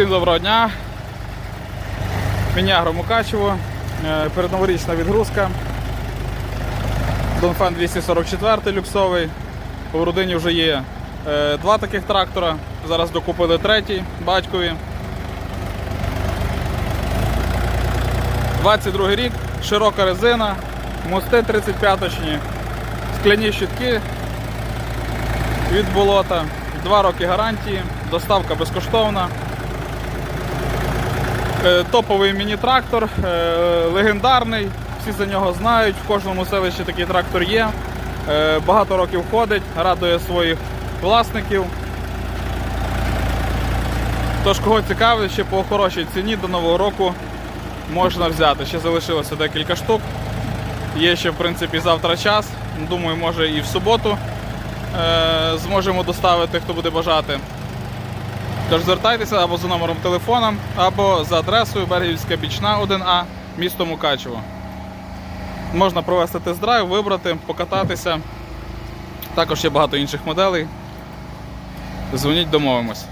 Всім доброго дня. Мінягро Мукачево. Е, Передноворічна відгрузка. Донфан 244 люксовий. У родині вже є е, два таких трактора. Зараз докупили третій батькові. 22 рік, широка резина, мости 35-очні, скляні щитки від болота, 2 роки гарантії, доставка безкоштовна. Е, Топовий міні-трактор, е, легендарний, всі за нього знають, в кожному селищі такий трактор є. Е, Багато років ходить, радує своїх власників. Тож, кого цікавить, ще по хорошій ціні до Нового року можна взяти. Ще залишилося декілька штук. Є ще, в принципі, завтра час. Думаю, може і в суботу зможемо доставити, хто буде бажати. Тож звертайтеся або за номером телефона, або за адресою Бергівська бічна 1А, місто Мукачево. Можна провести тест-драйв, вибрати, покататися. Також є багато інших моделей. Дзвоніть, домовимось.